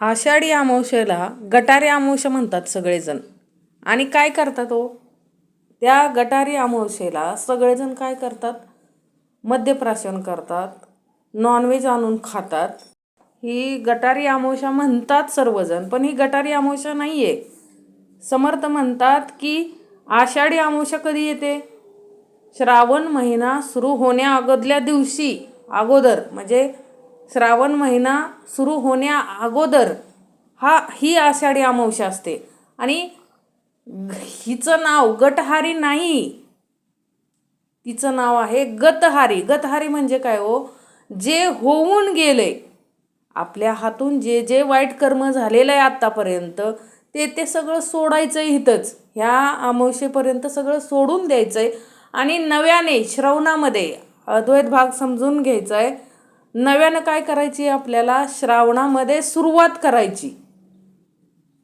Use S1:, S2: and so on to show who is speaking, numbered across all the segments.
S1: आषाढी अमावस्येला गटारी अमावस्या म्हणतात सगळेजण. आणि काय करतात हो? त्या गटारी अमावस्येला सगळेजण काय करतात? मद्यप्राशन करतात नॉनव्हेज आणून खातात. ही गटारी अमावस्या म्हणतात सर्वजण पण ही गटारी अमावस्या नाही आहे समर्थ म्हणतात की आषाढी अमावस्या कधी येते? श्रावण महिना सुरू होण्या अगोदल्या दिवशी अगोदर म्हणजे श्रावण महिना सुरू होण्या अगोदर हा ही आषाढी अमावस्या असते. आणि हिचं नाव गटहारी नाही. तिचं नाव आहे गतहारी. गतहारी म्हणजे काय हो? जे होऊन गेले. आपल्या हातून जे जे वाईट कर्म झालेलं आहे आत्तापर्यंत ते ते सगळं सोडायचं आहे इथंच ह्या अमावस्येपर्यंत सगळं सोडून द्यायचं आहे आणि नव्याने श्रवणामध्ये अद्वैत भाग समजून घ्यायचा आहे नव्यानं काय करायची आपल्याला? श्रावणामध्ये सुरुवात करायची.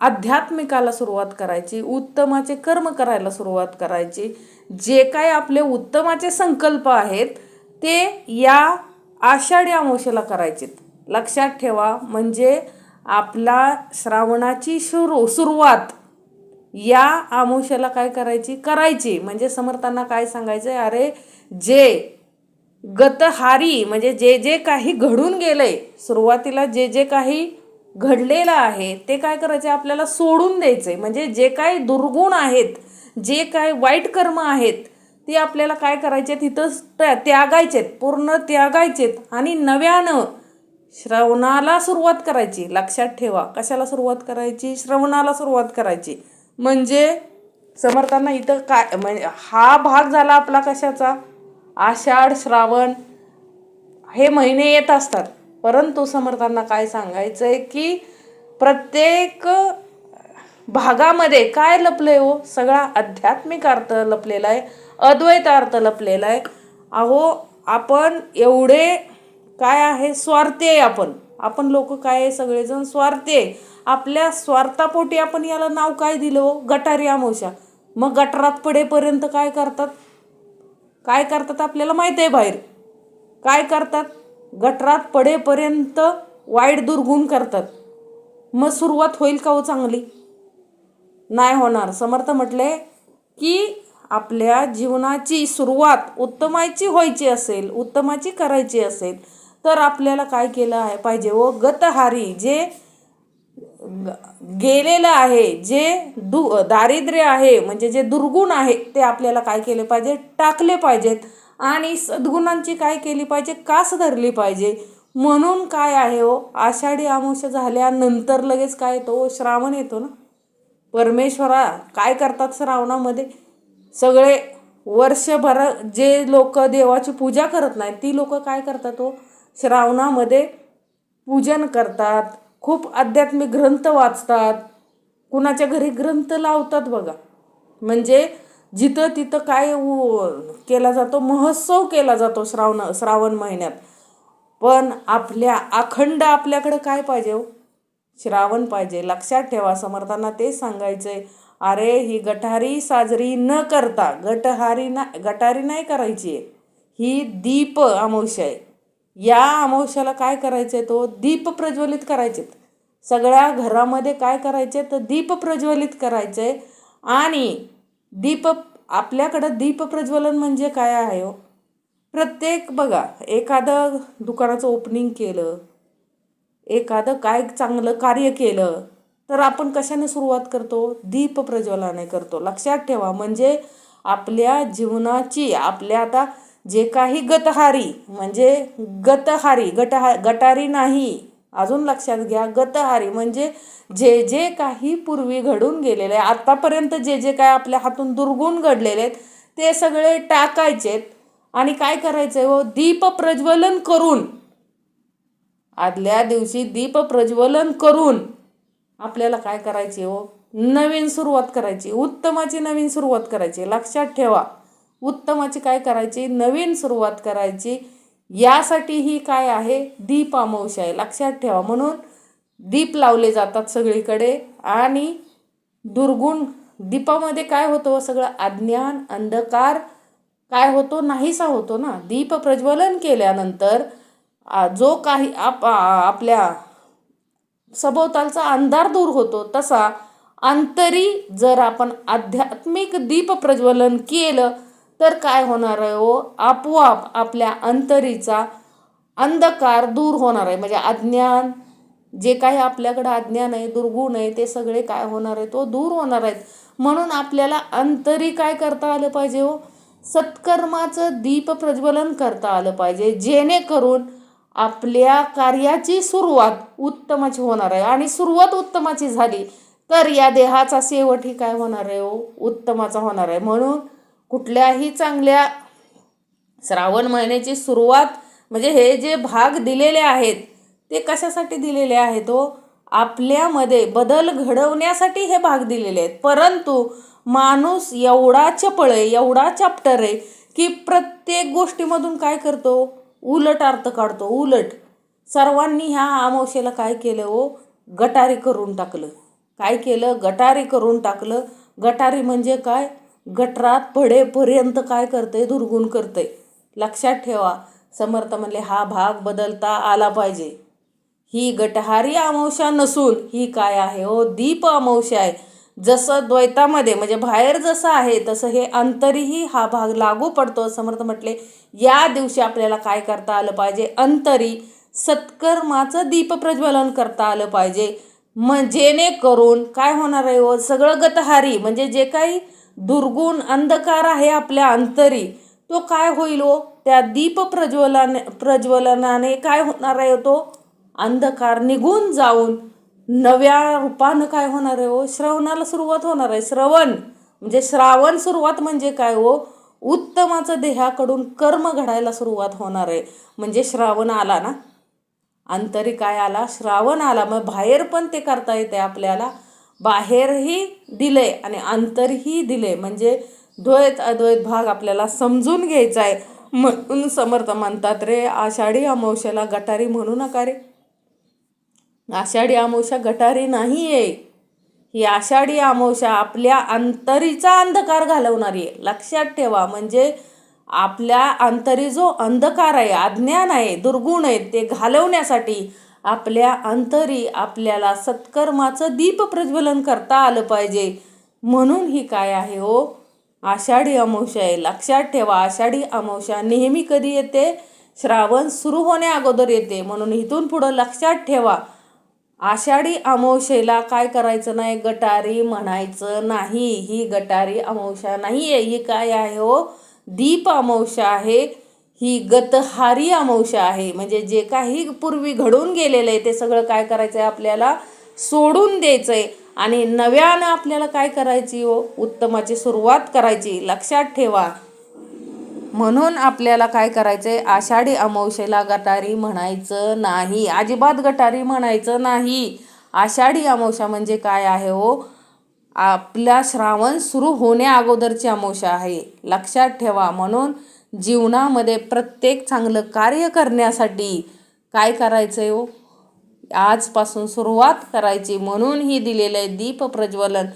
S1: आध्यात्मिकाला सुरुवात करायची उत्तमाचे कर्म करायला सुरुवात करायची. जे काय आपले उत्तमाचे संकल्प आहेत ते या आषाढी अमावशेला करायचेत. लक्षात ठेवा म्हणजे आपला श्रावणाची सुरू सुरुवात या अमावस्येला काय करायची? करायची. म्हणजे समर्थांना काय सांगायचं आहे अरे जे गतहारी म्हणजे जे जे काही घडून गेलंय सुरुवातीला जे जे काही घडलेलं आहे ते काय करायचे आपल्याला सोडून द्यायचे म्हणजे जे काय दुर्गुण आहेत जे काय वाईट कर्म आहेत ते आपल्याला काय करायचे तिथं त्यागायचेत पूर्ण त्यागायचेत. आणि नव्यानं श्रवणाला सुरुवात करायची. लक्षात ठेवा. कशाला सुरुवात करायची? श्रवणाला सुरुवात करायची. म्हणजे समर्थांना इथं काय म्हणजे हा भाग झाला आपला कशाचा? आषाढ श्रावण हे महिने येत असतात. परंतु समर्थांना काय सांगायचं आहे की प्रत्येक भागामध्ये काय लपलं आहे हो? सगळा आध्यात्मिक अर्थ लपलेला आहे अद्वैत अर्थ लपलेला आहे. अहो आपण एवढे काय आहे? स्वार्थी आहे आपण. आपण लोक काय आहे? सगळेजण स्वार्थी आहे. आपल्या स्वार्थापोटी आपण याला नाव काय दिलं हो? गटारी आमोशा. मग गटारात पडेपर्यंत काय करतात? काय करतात आपल्याला माहीत आहे बाहेर? काय करतात? गटरात पडेपर्यंत वाईट दुर्गुण करतात. मग सुरुवात होईल का हो चांगली? नाही होणार. समर्थ म्हटले की आपल्या जीवनाची सुरुवात उत्तमाची व्हायची असेल उत्तमाची करायची असेल तर आपल्याला काय केलं आहे पाहिजे व गतहारी जे गेलेलं आहे जे दु दारिद्र्य आहे म्हणजे जे दुर्गुण आहे ते आपल्याला काय केले पाहिजे? टाकले पाहिजेत. आणि सद्गुणांची काय केली पाहिजे? कास धरली पाहिजे? म्हणून काय आहे हो? आषाढी अमावस्या झाल्यानंतर लगेच काय येतो? श्रावण येतो ना? परमेश्वरा काय करतात श्रावणामध्ये? सगळे वर्षभर जे लोक देवाची पूजा करत नाहीत ती लोक काय करतात हो? श्रावणामध्ये पूजन करतात. खूप आध्यात्मिक ग्रंथ वाचतात. कुणाच्या घरी ग्रंथ लावतात बघा. म्हणजे जिथं तिथं काय केला जातो महोत्सव केला जातो श्रावण श्रावण महिन्यात. पण आपल्या अखंड आपल्याकडं काय पाहिजे हो? श्रावण पाहिजे. लक्षात ठेवा समर्थांना तेच सांगायचं आहे अरे ही गटारी साजरी न करता गटहारी ना गटारी नाही करायची. आहे ही दीप अमावश्य आहे. या अमावस्याला काय करायचं आहे तो दीप प्रज्वलित करायचे सगळ्या घरामध्ये काय करायचे तर दीप प्रज्वलित करायचं आहे आणि दीप आपल्याकडं दीप प्रज्वलन म्हणजे काय आहे हो? प्रत्येक बघा एखादं दुकानाचं ओपनिंग केलं एखादं काय चांगलं कार्य केलं तर आपण कशाने सुरुवात करतो? दीप प्रज्वलाने करतो. लक्षात ठेवा म्हणजे आपल्या जीवनाची आपल्या आता जे काही गतहारी म्हणजे गतहारी गटहा गटारी नाही. अजून लक्षात घ्या गतहारी म्हणजे जे जे काही पूर्वी घडून गेलेले आहे आत्तापर्यंत जे जे काय आपल्या हातून दुर्गुण घडलेले आहेत ते सगळे टाकायचेत आणि काय करायचे व हो? दीप प्रज्वलन करून. आदल्या दिवशी दीप प्रज्वलन करून आपल्याला काय करायचे हो? नवीन सुरुवात करायची. उत्तमाची नवीन सुरुवात करायची. लक्षात ठेवा. उत्तमाची काय करायची? नवीन सुरुवात करायची. यासाठी ही काय आहे? दीप अमावस्या आहे. लक्षात ठेवा. म्हणून दीप लावले जातात सगळीकडे. आणि दुर्गुण दीपामध्ये काय होतं हो सगळं? अज्ञान अंधकार काय होतो? नाहीसा होतो ना. दीप प्रज्वलन केल्यानंतर जो काही आप आपल्या सभोवतालचा अंधार दूर होतो तसा अंतरी जर आपण आध्यात्मिक दीप प्रज्वलन केलं तर काय होणार आहे हो? आपोआप आपल्या अंतरीचा अंधकार दूर होणार आहे. म्हणजे अज्ञान जे काही आपल्याकडं अज्ञान आहे दुर्गुण आहे ते सगळे काय होणार आहे तो हो, दूर होणार आहेत. म्हणून आपल्याला अंतरी काय करता आलं पाहिजे हो? सत्कर्माचं दीप प्रज्वलन करता आलं पाहिजे. जेणेकरून आपल्या कार्याची सुरुवात उत्तमाची होणार आहे. आणि सुरुवात उत्तमाची झाली तर या देहाचा शेवटही काय होणार आहे हो? उत्तमाचा होणार आहे. म्हणून कुठल्याही चांगल्या श्रावण महिन्याची सुरुवात म्हणजे हे जे भाग दिलेले आहेत ते कशासाठी दिलेले आहेत हो? आपल्यामध्ये बदल घडवण्यासाठी हे भाग दिलेले आहेत. परंतु माणूस एवढा चपळ आहे एवढा चॅप्टर आहे की प्रत्येक गोष्टीमधून काय करतो? उलट अर्थ काढतो उलट. सर्वांनी ह्या अमावशेला काय केलं हो? गटारी करून टाकलं. काय केलं? गटारी करून टाकलं. गटारी म्हणजे काय? गटरात पडेपर्यंत काय करते दुर्गुण करते लक्षात ठेवा समर्थ म्हणले हा भाग बदलता आला पाहिजे. ही गटहारी अमावशा नसून ही काय आहे? हो दीप अमावस्या आहे. जसं द्वैतामध्ये म्हणजे बाहेर जसं आहे तसं हे अंतरीही हा भाग लागू पडतो. समर्थ म्हटले या दिवशी आपल्याला काय करता आलं पाहिजे? अंतरी सत्कर्माचं दीप प्रज्वलन करता आलं पाहिजे. म जेणेकरून काय होणार आहे हो सगळं गतहारी म्हणजे जे काही दुर्गुण अंधकार आहे आपल्या अंतरी. तो काय होईल हो? त्या दीप प्रज्वलाने प्रज्वलनाने काय होणार आहे तो? अंधकार निघून जाऊन नव्या रूपानं काय होणार आहे हो? श्रवणाला सुरुवात होणार आहे. श्रवण म्हणजे श्रावण सुरुवात म्हणजे काय हो? उत्तमाचं देहाकडून कर्म घडायला सुरुवात होणार आहे. म्हणजे श्रावण आला ना? अंतरी काय आला? श्रावण आला. मग बाहेर पण ते करता येते आपल्याला. बाहेरही दिले आणि अंतरही दिले म्हणजे द्वैत अद्वैत भाग आपल्याला समजून घ्यायचा आहे. म्हणून समर्थ म्हणतात रे आषाढी अमावश्याला गटारी म्हणू नका रे. आषाढी अमावश्या गटारी नाही आहे ही आषाढी अमावश्या आपल्या अंतरीचा अंधकार घालवणारी आहे. लक्षात ठेवा म्हणजे आपल्या अंतरी जो अंधकार आहे अज्ञान आहे दुर्गुण आहे ते घालवण्यासाठी आपल्या अंतरी आपल्याला सत्कर्माचं दीप प्रज्वलन करता आलं पाहिजे. म्हणून ही काय आहे हो? आषाढी अमावस्या आहे. लक्षात ठेवा आषाढी अमावस्या नेहमी कधी येते? श्रावण सुरू होण्या अगोदर येते. म्हणून इथून पुढं लक्षात ठेवा. आषाढी अमावस्येला काय करायचं नाही? गटारी म्हणायचं नाही. ही गटारी अमावस्या नाही आहे ही काय आहे हो? दीप अमावस्या आहे. ही गतहारी अमावस्या आहे. म्हणजे जे काही पूर्वी घडून गेलेलं आहे ते सगळं काय करायचं आहे आपल्याला सोडून द्यायचं आहे आणि नव्यानं आपल्याला काय करायची हो? उत्तमाची सुरुवात करायची. लक्षात ठेवा. म्हणून आपल्याला काय करायचं आहे आषाढी अमावशेला गटारी म्हणायचं नाही. अजिबात गटारी म्हणायचं नाही. आषाढी अमावशा म्हणजे काय आहे हो? आपला श्रावण सुरू होण्या अगोदरची अमावशा आहे. लक्षात ठेवा. म्हणून जीवनामध्ये प्रत्येक चांगलं कार्य करण्यासाठी काय करायचं आहे हो? आजपासून सुरुवात करायची म्हणून ही दिलेलं आहे दीप प्रज्वलन.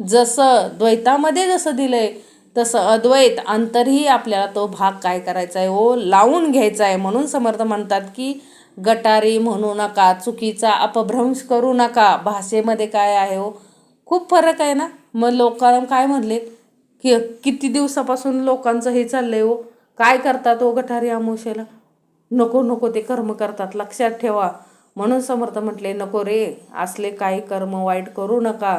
S1: जसं द्वैतामध्ये जसं दिलं आहे तसं अद्वैत अंतरही आपल्याला तो भाग काय करायचा आहे हो? लावून घ्यायचा आहे म्हणून समर्थ म्हणतात की गटारी म्हणू नका चुकीचा अपभ्रंश करू नका. भाषेमध्ये काय आहे हो? खूप फरक आहे ना? मग लोकांना काय म्हणले की किती दिवसापासून लोकांचं हे चाललं आहे हो? काय करतात ओ गठारी अमावशेला नको नको ते कर्म करतात. लक्षात ठेवा. म्हणून समर्थ म्हटले नको रे असले काही कर्म वाईट करू नका.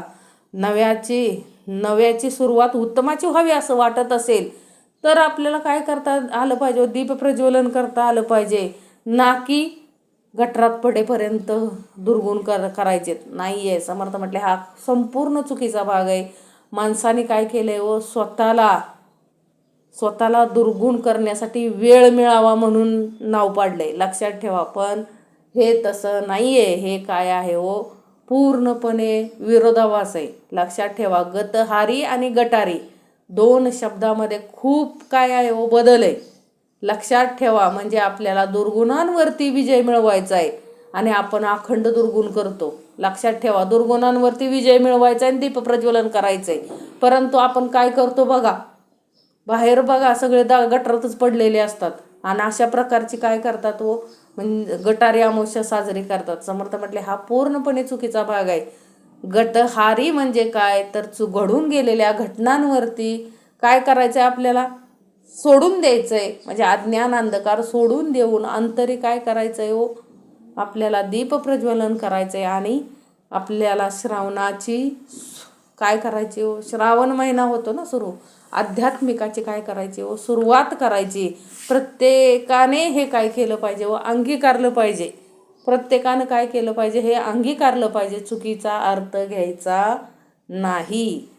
S1: नव्याची नव्याची सुरुवात उत्तमाची व्हावी असं वाटत असेल तर आपल्याला काय करता आलं पाहिजे? दीप प्रज्वलन करता आलं पाहिजे. ना की गटरात पडेपर्यंत दुर्गुण कर करायचे. नाही आहे समर्थ म्हटले हा संपूर्ण चुकीचा भाग आहे. माणसाने काय केलं आहे व स्वतःला स्वतःला दुर्गुण करण्यासाठी वेळ मिळावा म्हणून नाव पाडले लक्षात ठेवा पण हे तसं नाही आहे हे काय आहे हो? पूर्णपणे विरोधाभास आहे. लक्षात ठेवा गतहारी आणि गटारी दोन शब्दामध्ये खूप काय आहे हो? बदल आहे. लक्षात ठेवा म्हणजे आपल्याला दुर्गुणांवरती विजय मिळवायचा आहे आणि आपण अखंड दुर्गुण करतो. लक्षात ठेवा दुर्गुणांवरती विजय मिळवायचा आहे आणि दीप प्रज्वलन करायचं आहे परंतु आपण काय करतो बघा बाहेर बघा सगळे दा गटरातच पडलेले असतात. आणि अशा प्रकारची काय करतात हो? वो म्हणजे गटारी अमावस्या साजरी करतात. समर्थ म्हटले हा पूर्णपणे चुकीचा भाग आहे. गटहारी म्हणजे काय? तर चु घडून गेलेल्या घटनांवरती काय करायचं आहे आपल्याला? सोडून द्यायचं आहे म्हणजे अज्ञान अंधकार सोडून देऊन अंतरी काय करायचं आहे हो? आपल्याला दीप प्रज्वलन करायचं आहे आणि आपल्याला श्रावणाची काय करायची हो? श्रावण महिना होतो ना सुरू. आध्यात्मिकाची काय करायची व सुरुवात करायची. प्रत्येकाने हे काय केलं पाहिजे व अंगीकारलं पाहिजे. प्रत्येकानं काय केलं पाहिजे हे अंगीकारलं पाहिजे. चुकीचा अर्थ घ्यायचा नाही.